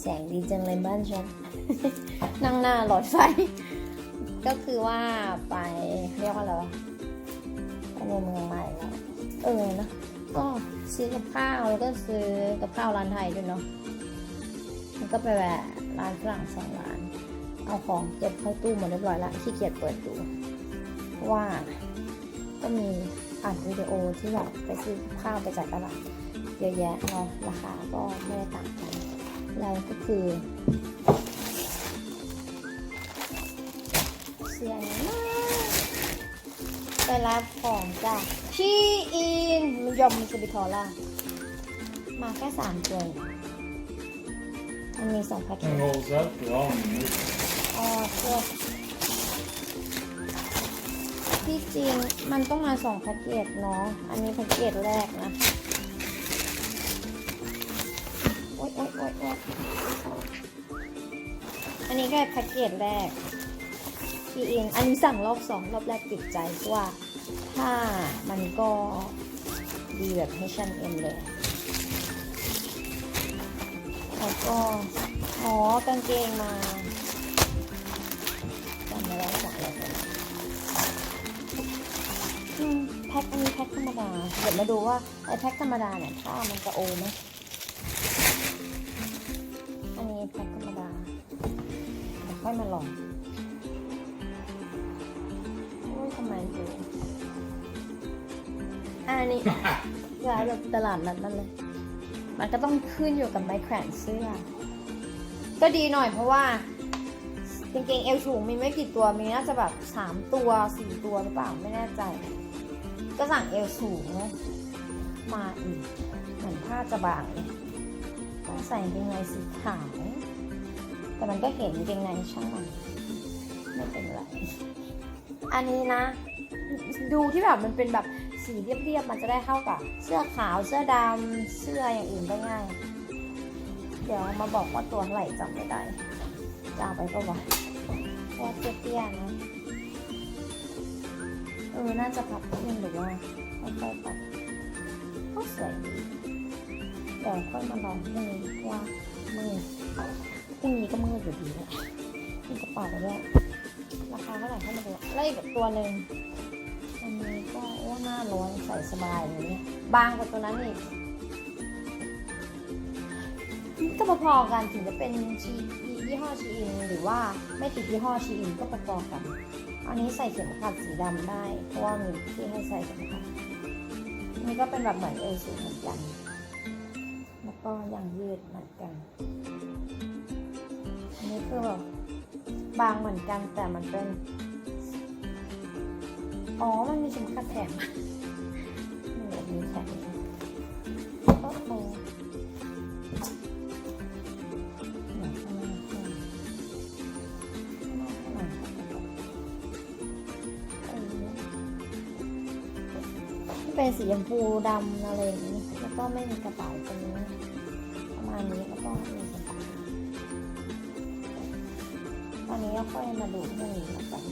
แสงดีจังเลยบ้านฉัน นั่งหน้าหลอดไฟ ก็คือว่าไปเรียกว่าอะไรวะไปในเมืองใหม่แล้วเออเนะก็ซื้อกับข้าวแล้วก็ซื้อกับข้าวร้านไทยด้วยเนาะมันก็ไปแวะร้านฝรั่งสองร้าน เอาของเก็บเข้าตู้หมดเรียบร้อยละขี้เกียจเปิดดูว่าก็มีอ่านวิดีโอที่แบบไปซื้อข้าวไปจ่ายตลาดเยอะแยะเนาะราคาก็ไม่ได้ต่าง กันแล้วก็คือเสียงมากไปรับของจ้ะชีอินมันยอมมันจะไปทอล่ามาแค่สามตัวมันมีสองแพ็คเก Den จ hålls upp bra nu. อ๋อเพื่อที่จริงมันต้องมาสองแพ็กเกจเนาะ อันนี้แพ็กเกจแรกนะ นนี้แค่แพ็กเกจแรกพี่อินอันนี้สั่งรอบสองรอบแรกติดใจเพราะว่าถ้ามันก็ดีแบบ H&M เลย แล้วก็ อ๋อกางเกงมาจำไม่ได้สั่งอะไรไปแพ็คอันนี้แพ็คธรรมดา เดี๋ยวมาดูว่าไอ้แพ็คธรรมดาเนี่ยถ้ามันจะโอไหม ค่อยมาลองโอ้ยทำไมดูอันนี้ร้านแบบตลาดนัดนั่นเลย มันก็ต้องขึ้นอยู่กับไม้แขวนเสื้อ ก็ดีหน่อยเพราะว่ากางเกงเอวสูงมีไม่กี่ตัวมีน่าจะแบบสามตัวสี่ตัวหรือเปล่าไม่แน่ใจ ก็สั่งเอวสูงนะมาอีกเหมือนผ้าจะบางเลยต้องใส่กางเกงในสีขาว แต่มันก็เห็นกางเกงในช่างมันไม่เป็นไร อันนี้นะ ดูที่แบบมันเป็นแบบสีเรียบๆมันจะได้เข้ากับ เสื้อขาวเสื้อดำเสื้ออย่างอื่นได้ง่าย เดี๋ยวมาบอกว่าตัวไหร่จำไม่ได้จะเอาไปก็วะเพราว่าเตี้ยๆนะเออ น่าจะพับขึ้นหรือว่าค่อยๆพับก็สวยดีเดี๋ยวค่อยมาลองพรุ่งนี้ว่ามือ รุ่งนี้ก็มืออยู่ดีแหละมีกระเป๋าด้วยราคาเท่าไหร่เข้ามาดูแล้วอีกตัวหนึ่งอันนี้ก็โอ้หน้าร้อนใส่สบายเลยเนี่บางกว่าตัวนั้นอีกก็พอๆกันถึงจะเป็นชียี่ห้อชีอิน หรือว่าไม่ติดยี่ห้อชีอินก็พอๆกัน อันนี้ใส่เข็มขัดสีดำได้ เพราะว่ามีที่ให้ใส่เข็มขัดนนี้ก็เป็นแบบเหมือนเอวสูเหมือนกัน แล้วก็ยางยืดเหมือนกัน นี้คือแบบบางเหมือนกันแต่มันเป็น อ๋อ มันมีเข็มขัดแถมแบบนี้แถมก็โอเป็นสีชมพูดำอะไรอย่างนี้ แล้วก็ไม่มีกระเป๋าตรงนี้ประมาณนี้แล้วก็มี กระเป๋าตอนนี้ก็ค่อยมาดูเรื่องนี้กัน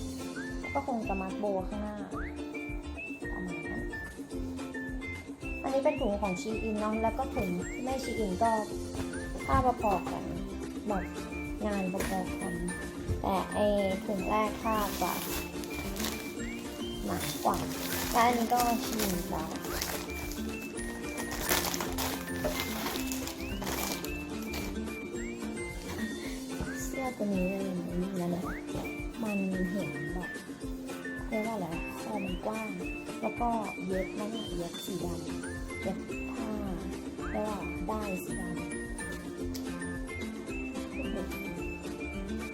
ก็คงจะมัดโบข้างหน้าประมาณนั้นอันนี้เป็นถุงของชีอินเนาะแล้วก็ถุงที่ไม่ชีอินก็ค่าพอๆกันแบบงานพอๆกัน แต่ไอถุงแรกค่าจะหนากว่าและอันนี้ก็ชีอินแล้วเสื้อตัวนี้เลย นะเนี่ยมันเห็นแบบเรียกว่าอะไรคอมันกว้าง แล้วก็เย็บนั่นน่ะเย็บสีดำเย็บผ้าเรียกว่าได้สีดำ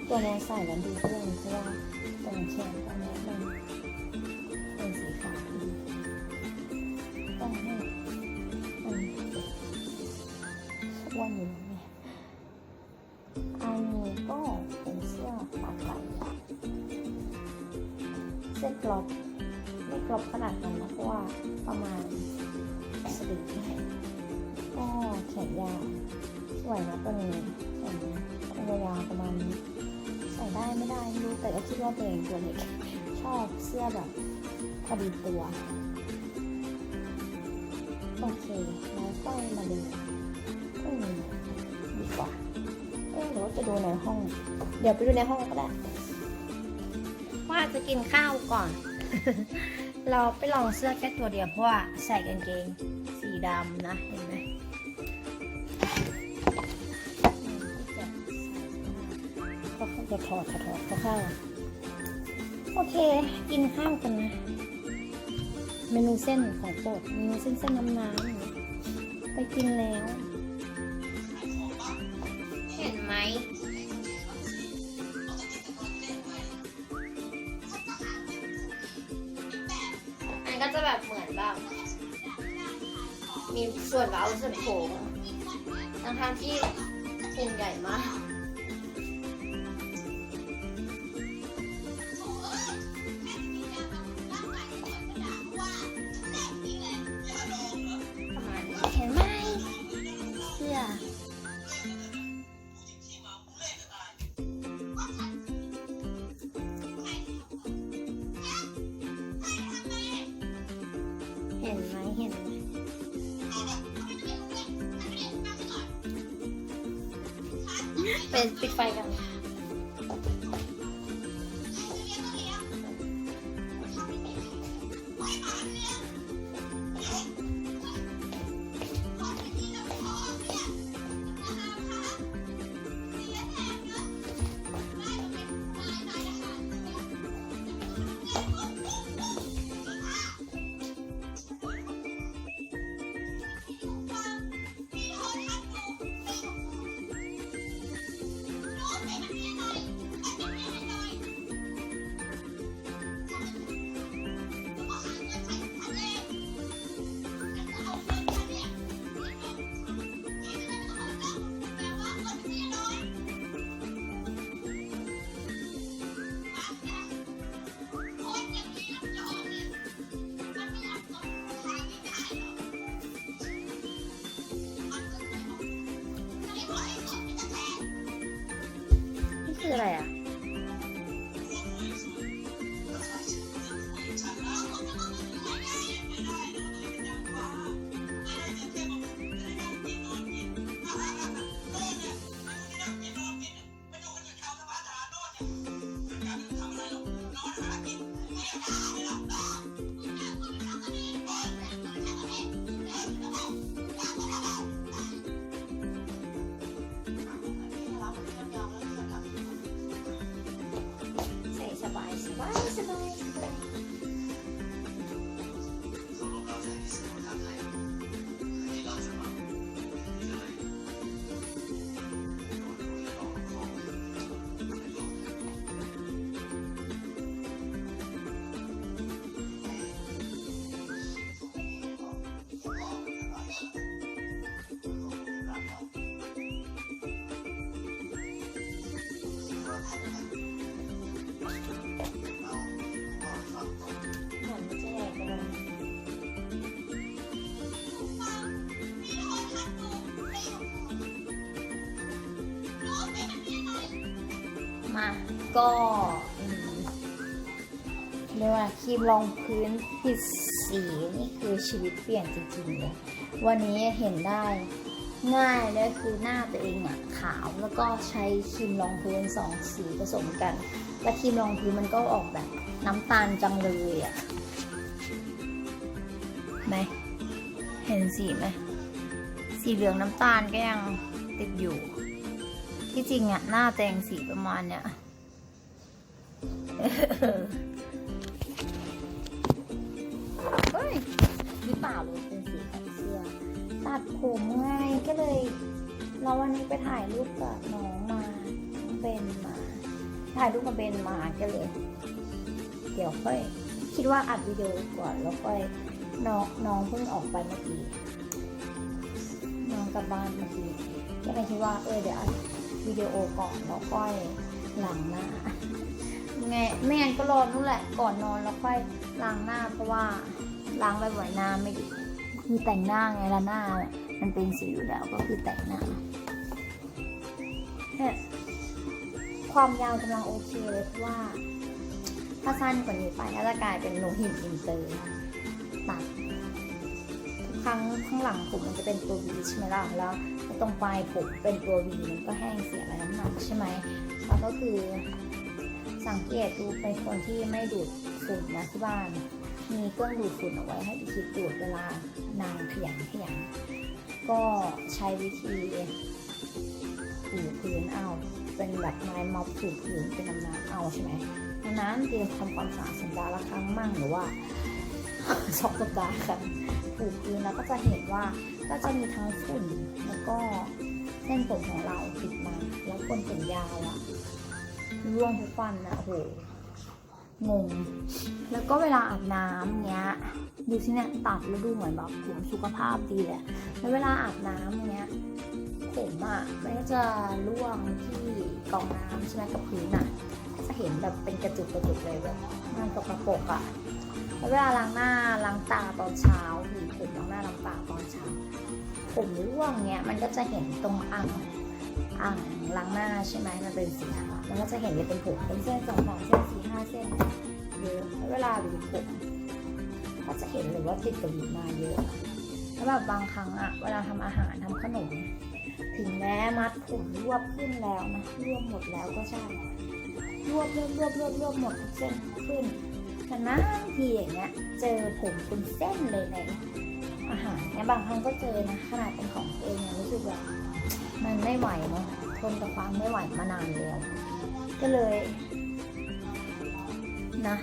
ตัวนี้ใส่แล้วดีด้วยเพราะว่าตรงแขนตรงนี้มันเป็น ยาวสวยนะตัวนี้แขนยาวประมาณนี้ใส่ได้ไม่ได้ไม่รู้แต่ก็คิดว่าตัวเองตัวเล็กชอบเสื้อแบบพอดีตัว โอเคแล้วก็มาดูพรุ่งนี้ดีกว่าดูในห้อง เดี๋ยวไปดูในห้องก็ได้ว่าจะกินข้าวก่อน เราไปลองเสื้อแค่ตัวเดียวเพราะว่าใส่กางเกงสีดำนะเห็น ไหมก็เขาจะถอดถอดถอดเข้าโอเค กินข้าวกันนะ เมนูเส้นของโปรดเมนูเส้นเส้นน้ำน้ำไปกินแล้ว เห็นไหมอันก็จะแบบเหมือนแบบมีส่วนเว้าส่วนโค้งทั้งทางที่พุงใหญ่มาก เป็นปิ ก็อืมเรียกว่าครีมรองพื้นผิดสีนี่คือชีวิตเปลี่ยนจริงๆเลยวันนี้เห็นได้ง่ายเลยคือหน้าตัวเองอะขาวแล้วก็ใช้ครีมรองพื้นสองสีผสมกัน และครีมรองพื้นมันก็ออกแบบน้ำตาลจังเลยอะไหมเห็นสีไหมสีเหลืองน้ำตาลก็ยังติดอยู่ ที่จริงอะหน้าแตงสีประมาณเนี้ย เฮ้ยหรือเปล่าเลยเป็นสีของเสื้อ ตัดผมไงก็เลย เราวันนี้ไปถ่ายรูปกับน้องมาเบนมา ถ่ายรูปกับเบนมาก็เลย เดี๋ยวค่อยคิดว่าอัดวิดีโอก่อนแล้วค่อยน้องน้องเพิ่งออกไปเมื่อกี้น้องกลับบ้านเมื่อกี้ก็เลยคิดว่าเออเดี๋ยวอัดวิดีโอก่อนแล้วค่อยหลังหน้า ไงไม่งั้นก็รอนู่นแหละก่อนนอนแล้วค่อยล้างหน้า เพราะว่าล้างบ่อยๆหน้าไม่ดีคือแต่งหน้าไงละหน้า มันเป็นสีอยู่แล้วก็คือแต่งหน้าเนี่ยความยาวกำลังโอเคเลยเพราะว่า ถ้าสั้นกว่านี้ไปก็จะกลายเป็นโลหิตอินเตอร์ตัดทุกครั้งข้างหลังผมมันจะเป็นตัว V ใช่ไหมล่ะแล้วตรงปลายผมเป็นตัว V มันก็แห้งเสียอะไรน้ำหนักใช่ไหมแล้วก็คือ สังเกตดูเป็นคนที่ไม่ดูดฝุ่นนะที่บ้าน มีเครื่องดูดฝุ่นเอาไว้ให้อีคิดดูดเวลานางขยันขยันก็ใช้วิธีถูพื้นเอา เป็นแบบไม้ม็อบถูพื้นเป็นน้ำน้ำเอาใช่ไหมดังนั้นเตรียมทำความสะอาดสัปดาห์ละครั้งมั่งหรือว่าสองสัปดาห์ครั้งถูพื้นแล้วก็จะเห็นว่าก็จะมีทั้งฝุ่นแล้วก็เส้นผมของเราติดมาแล้วคนผมยาวอะ ร่วงทุกวันนะโหงง แล้วก็เวลาอาบน้ำเนี้ย ดูสิเนี่ยตัดแล้วดูเหมือนแบบผมสุขภาพดีเลยแล้วเวลาอาบน้ำเนี้ยผมอะมันก็จะร่วงที่กองน้ำใช่ไหมกับพื้นอะ จะเห็นแบบเป็นกระจุกกระจุกเลยแบบมันตกกระปกอะแล้วเวลาล้างหน้าล้างตาตอนเช้าหรือผมล้างหน้าล้างตาตอนเช้า ผมร่วงเนี้ยมันก็จะเห็นตรงอ่าง อ่างล้างหน้าใช่ไหมมันเป็นสีขาวมันก็จะเห็นเป็นผมเป็นเส้นสองสามเส้นสี่ห้าเส้นเยอะเวลาหวีผมก็จะเห็นเลยว่าติดกับหวีมาเยอะแล้วแบบบางครั้งอะเวลาทำอาหารทำขนม ถึงแม้มัดผมรวบขึ้นแล้วนะรวบหมดแล้วก็ใช่รวบรวบรวบรวบรวบหมดทุกเส้นขึ้นแต่นะทีอย่างเงี้ย เจอผมเป็นเส้นเลยในอาหารเนี่ยบางครั้งก็เจอนะขนาดเป็นของตัวเองยังรู้สึกแบบ มันไม่ไหวเนาะทนกับความไม่ไหวมานานแล้ว ก็เลยนะ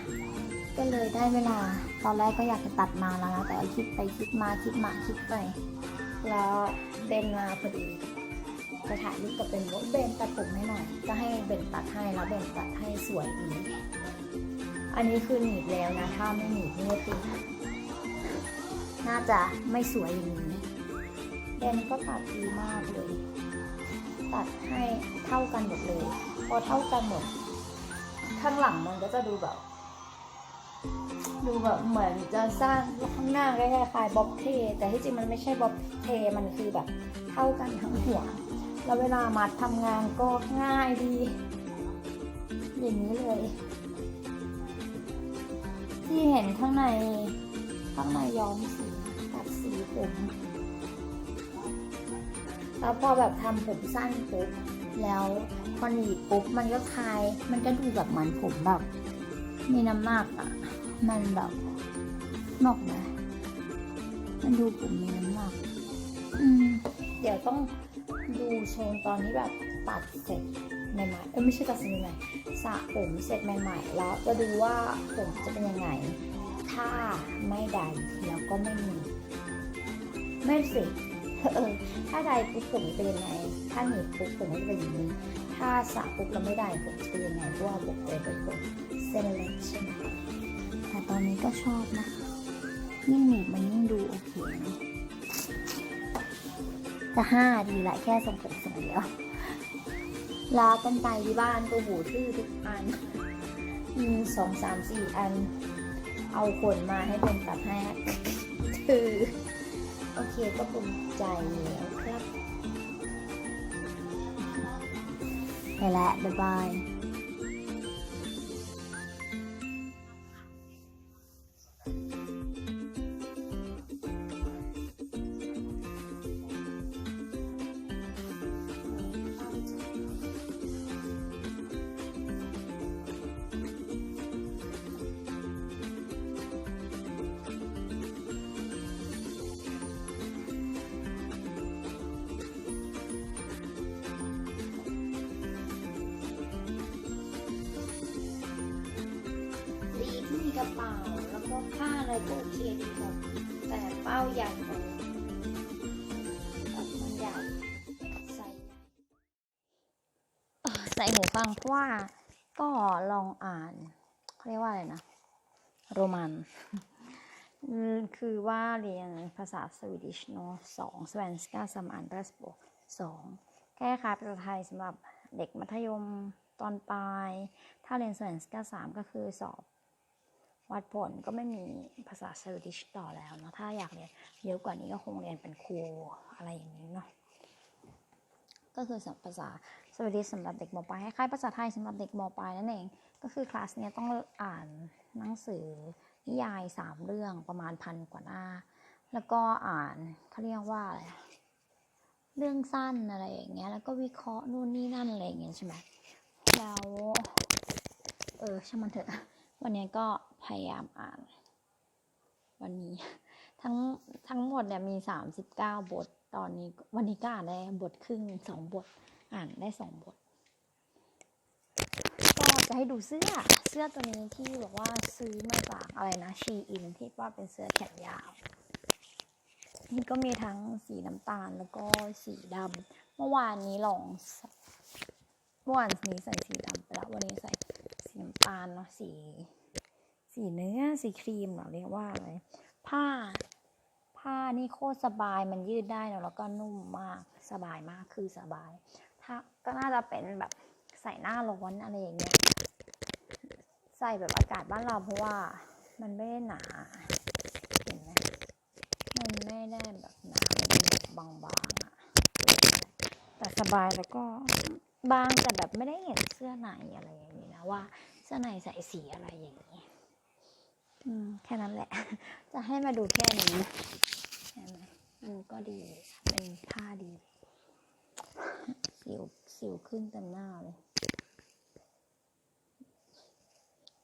ก็เลยได้เวลา ตอนแรกก็อยากจะตัดมาแล้วนะ แต่คิดไปคิดมาคิดมาคิดไป แล้วเบนมาพอดีจะถ่ายรูปกับเบนว่าเบนตัดผมให้หน่อย ก็ให้เบนตัดให้แล้วเบนตัดให้สวยดีก อันนี้คือหนีบแล้วนะ ถ้าไม่หนีบนี่ก็คือน่าจะไม่สวยอย่างนี้เบนก็ตัดดีมากเลย ตัดให้เท่ากันหมดเลย พอเท่ากันหมด ข้างหลังมันก็จะดูแบบ ดูแบบเหมือนจะสร้างข้างหน้าคล้ายๆบ๊อบเท แต่ที่จริงมันไม่ใช่บ๊อบเทมันคือแบบ เท่ากันทั้งหัว แล้วเวลามัดทำงานก็ง่ายดี อย่างนี้เลย ที่เห็นข้างในข้างในย้อมสีตัดสีผม แล้วพอแบบทำผมสั้นปุ๊บแล้วพอหนีปุ๊บมันก็คลาย มันก็ดูแบบเหมือนผมแบบมีน้ำหนักอะ มันแบบนอกนะมันดูผมมีน้ำหนักอืมเดี๋ยวต้องดูโชว์ตอนที่แบบตัดเสร็จใหม่ๆเออไม่ใช่ตัดเสร็จใหม่ๆสระผมเสร็จใหม่ๆแล้วจะดูว่าผมจะเป็นยังไง ถ้าไม่ใดแล้วก็ไม่มี ไม่สิ เออถ้าใดปุ๊บผมจะเป็นยังไง ถ้าหนีปุ๊บผมก็จะเป็นอย่างนี้ ถ้าสระปุ๊บแล้วไม่ได้ผมจะเป็นยังไงเพราะว่าผมเลยเป็นผมเส้นเล็กใช่ไหมแต่ตอนนี้ก็ชอบนะคะยิ่งหนีบมันยิ่งดูโอเคนะจะห้าดีละแค่ทรงผมทรงเดียวลากันไกลที่บ้านตัวหูทื่อทุกอันมีสองสามสี่อัน เอาขนมาให้เป็นตัดให้ถือ โอเคก็ภูมิใจแล้วครับไปแล้วบ๊ายบาย วก็ผ้าอะไรก็โอเคดีหมดแต่เป้าใหญ่กว่ามันใหญ่ใส่ใส่หูฟังเพราะว่าก็ลองอ่านเขาเรียกว่าอะไรนะ โรมันคือว่าเรียนภาษาสวีดิชเนาะสองสวนสกาซัมอันเดสโบสองแค่คล้าภาษาไทยสำหรับเด็กมัธยมตอนปลาย ถ้าเรียนสวนสกาสามก็คือสอบ วัดผลก็ไม่มีภาษาสวีดิชต่อแล้วเนาะถ้าอยากเรียนเยอะกว่านี้ก็คงเรียนเป็นครูอะไรอย่างนี้เนาะก็คือสภาษาสวิชสำหรับเด็กมปลายคล้ายภาษาไทยสำหรับเด็กมปลายนั่นเอง ก็คือคลาสเนี้ยต้องอ่านหนังสือนิยายสามเรื่องประมาณพันกว่าหน้า แล้วก็อ่านเขาเรียกว่าอะไรเรื่องสั้นอะไรอย่างเงี้ยแล้วก็วิเคราะห์นู่นนี่นั่นอะไรอย่างเงี้ยใช่ไหมแล้วเออช่างมันเถอะ วันนี้ก็พยายามอ่าน วันนี้ ทั้งทั้งหมดเนี่ยมีสามสิบเก้าบท ตอนนี้วันนี้ก็อ่านได้บทครึ่งสองบท อ่านได้สองบท ก็จะให้ดูเสื้อ เสื้อตัวนี้ที่บอกว่าซื้อมาจากอะไรนะชีอินที่ว่าเป็นเสื้อแขนยาวนี่ก็มีทั้งสีน้ำตาลแล้วก็สีดำ เมื่อวานนี้ลอง เมื่อวานนี้ใส่สีดำไปแล้ววันนี้ใส่ สีน้ำตาลเนาะสี สีเนื้อสีครีมเรอเรียกว่าอะไรผ้า ผ้านี่โคตรสบายมันยืดได้เนอะแล้วก็นุ่มมากสบายมากคือสบาย ถ้าก็น่าจะเป็นแบบใส่หน้าร้อนอะไรอย่างเงี้ยใส่แบบอากาศบ้านเราเพราะว่ามันไม่ได้หนาเห็นไหมมันไม่ได้แบบหนาแบบบางๆอะแต่สบายแล้วก็บางแต่แบบไม่ได้เห็นเสื้อในอะไรอย่างนี้นะ ว่าเสื้อในใส่สีอะไรอย่างนี้อืมแค่นั้นแหละ จะให้มาดูแค่นี้ใช่ไหมมันก็ดีเป็นผ้าดี สิวสิวขึ้นเต็มหน้าเลย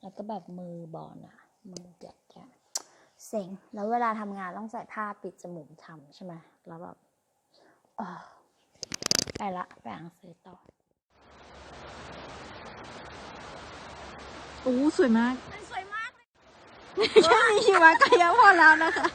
แล้วก็แบบมือบอลอะมือจะจะเซ็งแล้วเวลาทำงานต้องใส่ผ้าปิดจมูกทำใช่ไหมแล้วแบบไปละไปอ่างสือต่อ โอ้สวยมากสวยมากแค่มีหิมะก็เยอะพอแล้วนะคะ